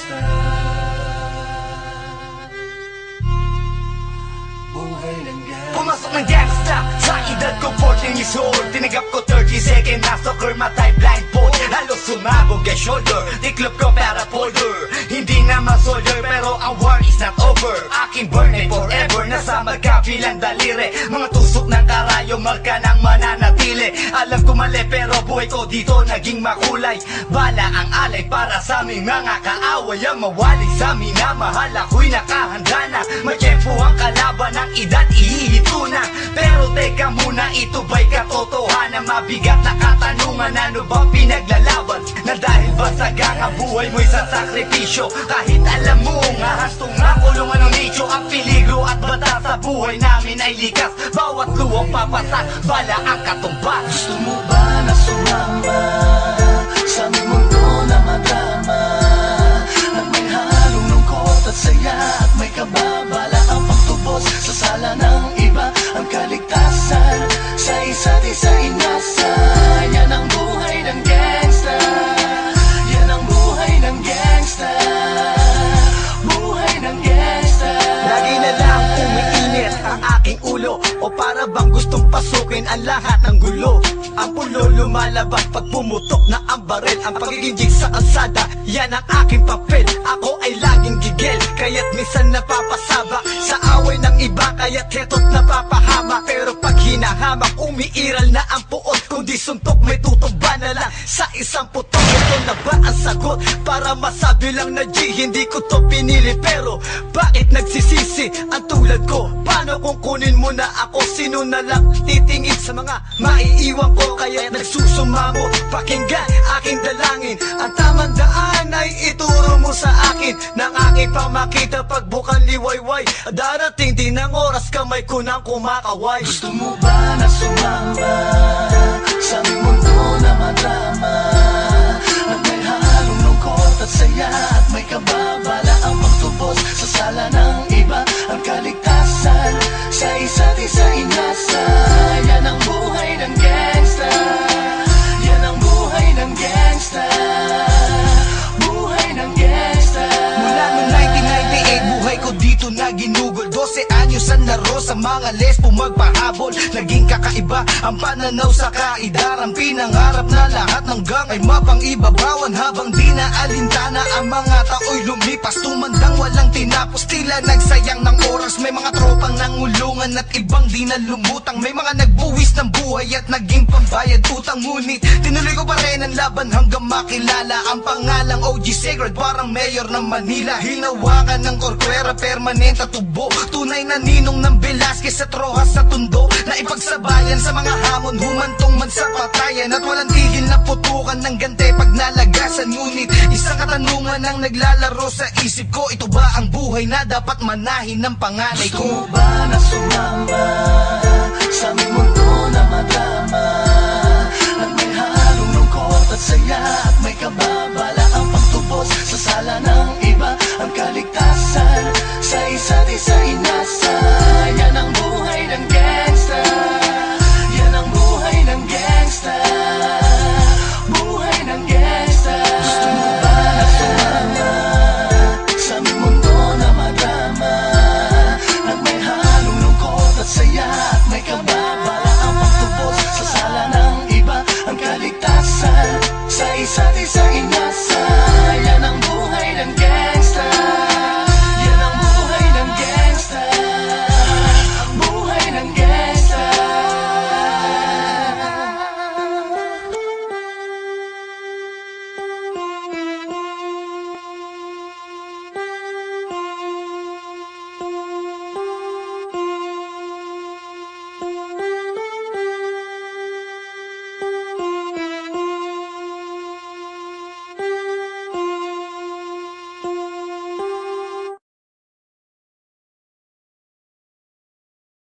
basta. Buhay ng gangsta Pumasok ng gangsta Sa edad ko 14 years old. Tinigap ko 30 second na soccer Matay blindfold. Halos sumabog ay shoulder Tiklop ko para polder Hindi naman soldier Pero ang war is not over. Aking burn ay forever Nasa magkabilang daliri. Mga tusok ng karayo Marka ng manan mananatili Alam ko mali pero buhay ko dito naging makulay. Bala ang alay para sa aming mga kaaway. Ang mawali sa minamahal Ako'y nakahanda na. May tiyempo ang kalaban ng edad ihihito na. Pero teka muna ito ba'y katotohanan? Mabigat na katanungan ano ba pinaglalaban? Na dahil ba sa ganga buhay mo'y sa sakripisyo? Kahit alam mo nga hastong nga kulungan ng nicho Ang peligro at bata sa buhay namin ay likas Bawat luwang papasak bala ang katumbas. Gusto mo ba na sumama Sa mundo na madrama? At may halong lungkot at saya At may kababala ang pagtubos Sa sala ng iba Ang kaligtasan Sa isa't isa gustong pasukin ang lahat ng gulo. Ang pulo lumalabas pag pumutok na ang baril. Ang pagiging jig sa kalsada, yan ang aking papel. Ako ay laging gigil, kaya't minsan napapasaba isang putok, ito na ba ang sagot? Para masabi lang na G, hindi ko to pinili Pero bakit nagsisisi ang tulad ko? Paano kung kunin mo na ako? Sino na lang titingin sa mga maiiwan ko? Kaya nagsusumamo Pakinggan aking dalangin Ang tamang daan ay ituro mo sa akin Nang aking pamakita pagbukan liwayway Darating din ang oras kamay ko nang kumakaway Gusto mo ba na sumama isa't isa inasa. Yan ang buhay ng gangsta. Yan ang buhay ng gangsta. Buhay ng gangsta. Mula noong 1998, buhay ko dito na ginugol. 12 anyos ang laro sa mga lesbo magpahabol Naging kakaiba ang pananaw sa kaidaran Pinangarap na lahat ng gang ay mapangibabawan. Habang di na alintana ang mga tao'y lumipas. Tumandang walang tinapos, tila nagsayang ng nangulungan at ibang di na lumutang May mga nagbuwis ng buhay at naging pambayad utang. Ngunit tinuloy ko pa rin ang laban hanggang makilala Ang pangalang OG Sacred parang mayor ng Manila. Hinawakan ng korkwera permanent at tubo. Tunay na ninong ng Velasquez at Rojas sa tundo. Na ipagsabayan sa mga hamon Humantong man sa patayan. At walang tigil na putukan ng gante pag nalagasan. Ngunit isang katanungan ang naglalaro sa isip ko Ito ba ang buhay na dapat manahin ng panganay Gusto ko? mo ba na sumama Sa mundo ang pagtubos